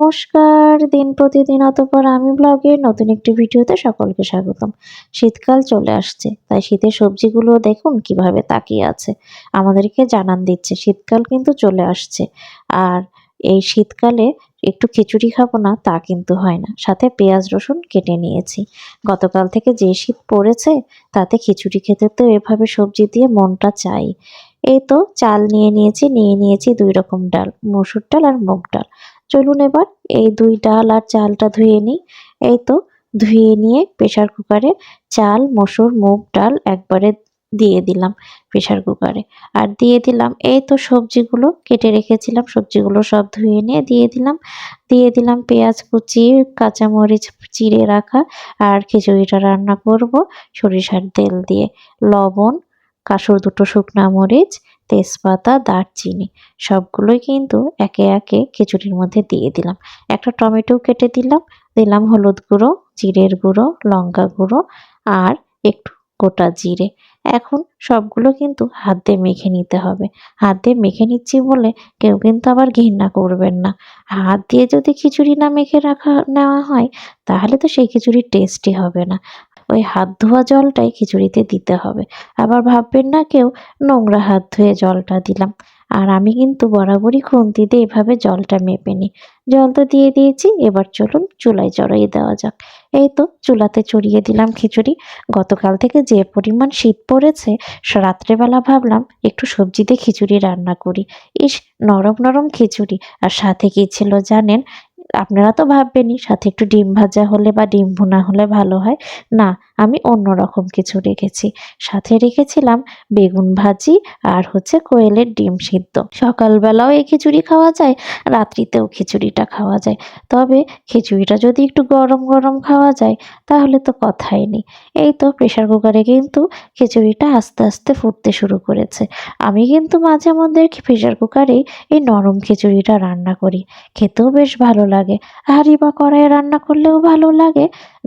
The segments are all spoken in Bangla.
নমস্কার, দিন প্রতিদিন অতপর আমি ব্লগের নতুন একটি ভিডিওতে সকলকে স্বাগতম। শীতকাল চলে আসছে, তাই শীতের সবজিগুলো দেখুন কীভাবে তাকিয়ে আছে। আমাদেরকে জানান দিচ্ছে, শীতকাল কিন্তু চলে আসছে। আর এই শীতকালে একটু খিচুড়ি খাব না, তা কিন্তু হয় না। সাথে পেঁয়াজ রসুন কেটে নিয়েছি। গতকাল থেকে যে শীত পড়েছে, তাতে খিচুড়ি খেতে তো এভাবে সবজি দিয়ে মনটা চাই। এই তো চাল নিয়ে নিয়েছি নিয়ে নিয়েছি দুই রকম ডাল, মসুর ডাল আর মুগ ডাল। চলুন এবার এই দুই ডাল আর চালটা ধুয়ে নিই। এই তো ধুয়ে নিয়ে প্রেশার কুকারে চাল, মসুর, মুগ ডাল একবারে দিয়ে দিলাম প্রেশার কুকারে আর দিয়ে দিলাম, এই তো সবজিগুলো কেটে রেখেছিলাম, সবজিগুলো সব ধুয়ে নিয়ে দিয়ে দিলাম। দিয়ে দিলাম পেঁয়াজ কুচি, কাঁচামরিচ চিড়ে রাখা, আর খিচুড়িটা রান্না করব সরিষার তেল দিয়ে। লবণ কাসুর দুটো শুকনা মরিচ, তেজপাতা, দারচিনি সবগুলোই কিন্তু একে একে খিচুড়ির মধ্যে দিয়ে দিলাম। একটা টমেটো কেটে দিলাম দিলাম হলুদ গুঁড়ো, জিরের গুঁড়ো, লঙ্কা গুঁড়ো আর একটু গোটা জিরে। এখন সবগুলো কিন্তু হাত দিয়ে মেখে নিতে হবে। হাত দিয়ে মেখে নিচ্ছি বলে কেউ কিন্তু আবার ঘৃণা করবেন না। হাত দিয়ে যদি খিচুড়ি না মেখে রাখা, নেওয়া হয়, তাহলে তো সেই খিচুড়ির টেস্টই হবে না। ওই হাত ধোয়া জলটাই খিচুড়িতে দিতে হবে। আবার ভাববেন না কেউ, নোংরা হাত ধুয়ে জলটা দিলাম। আর আমি কিন্তু বরাবরই খুন্তিতে এভাবে জলটা মেপে নিই। জল তো দিয়ে দিয়েছি, এবার চলুন চুলায় চড়াই দেওয়া যাক। এই তো চুলাতে চড়িয়ে দিলাম খিচুড়ি। গতকাল থেকে যে পরিমাণ শীত পড়েছে রাত্রেবেলা ভাবলাম একটু সবজিতে খিচুড়ি রান্না করি। ইস, নরম নরম খিচুড়ি। আর সাথে কি ছিল জানেন আপনারা তো ভাববেনই, সাথে একটু ডিম ভাজা হলে বা ডিম ভুনা হলে ভালো হয়। না, আমি অন্য রকম কিছু রেখেছি। সাথে রেখেছিলাম বেগুন ভাজি আর হচ্ছে কোয়েলের ডিম সিদ্ধ। সকালবেলাও এই খিচুড়ি খাওয়া যায়, রাত্রিতেও খিচুড়িটা খাওয়া যায়। তবে খিচুড়িটা যদি একটু গরম গরম খাওয়া যায়, তাহলে তো কথাই নেই। এই তো প্রেশার কুকারে কিন্তু খিচুড়িটা আস্তে আস্তে ফুটতে শুরু করেছে। আমি কিন্তু মাঝে মধ্যে প্রেশার কুকারেই এই নরম খিচুড়িটা রান্না করি। খেতেও বেশ ভালো লাগে। হাঁড়ি বা কড়াইয়ে রান্না করলেও ভালো লাগে।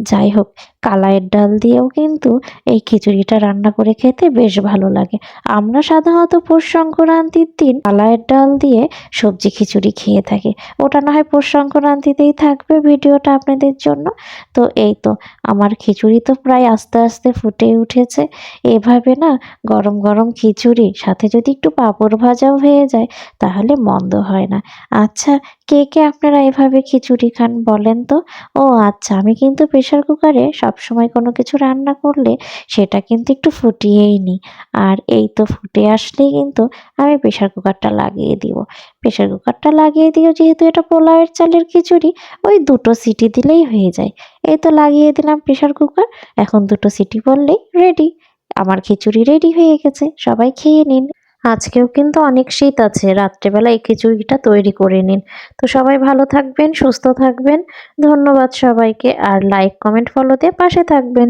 যাই হোক, কালাইয়ের ডাল দিয়েও কিন্তু এই খিচুড়িটা রান্না করে খেতে বেশ ভালো লাগে। আমরা সাধারণত পৌষ সংক্রান্তির দিন কালাইয়ের ডাল দিয়ে সবজি খিচুড়ি খেয়ে থাকি। ওটা না হয় পৌষ সংক্রান্তিতেই থাকবে ভিডিওটা আপনাদের জন্য। তো এই তো, আমার খিচুড়ি তো প্রায় আস্তে আস্তে ফুটে উঠেছে। এভাবে না গরম গরম খিচুড়ি, সাথে যদি একটু পাঁপড় ভাজাও হয়ে যায়, তাহলে মন্দ হয় না। আচ্ছা কে কে আপনারা এভাবে খিচুড়ি খান বলেন তো? ও আচ্ছা আমি কিন্তু প্রেশার কুকারে সবসময় কোনো কিছু রান্না করলে সেটা কিন্তু একটু ফুটিয়েই নিই। আর এই তো ফুটে আসলেই কিন্তু আমি প্রেশার কুকারটা লাগিয়ে দিব। প্রেশার কুকারটা লাগিয়ে দিও, যেহেতু এটা পোলাওয়ের চালের খিচুড়ি, ওই দুটো সিটি দিলেই হয়ে যায়। এই তো লাগিয়ে দিলাম প্রেশার কুকার, এখন দুটো সিটি পড়লেই রেডি আমার খিচুড়ি রেডি হয়ে গেছে, সবাই খেয়ে নিন। আজকেও কিন্তু অনেক শীত আছে, রাত্রেবেলা এই খিচুড়িটা তৈরি করে নিন। তো সবাই ভালো থাকবেন, সুস্থ থাকবেন। ধন্যবাদ সবাইকে, আর লাইক কমেন্ট ফলোতে পাশে থাকবেন।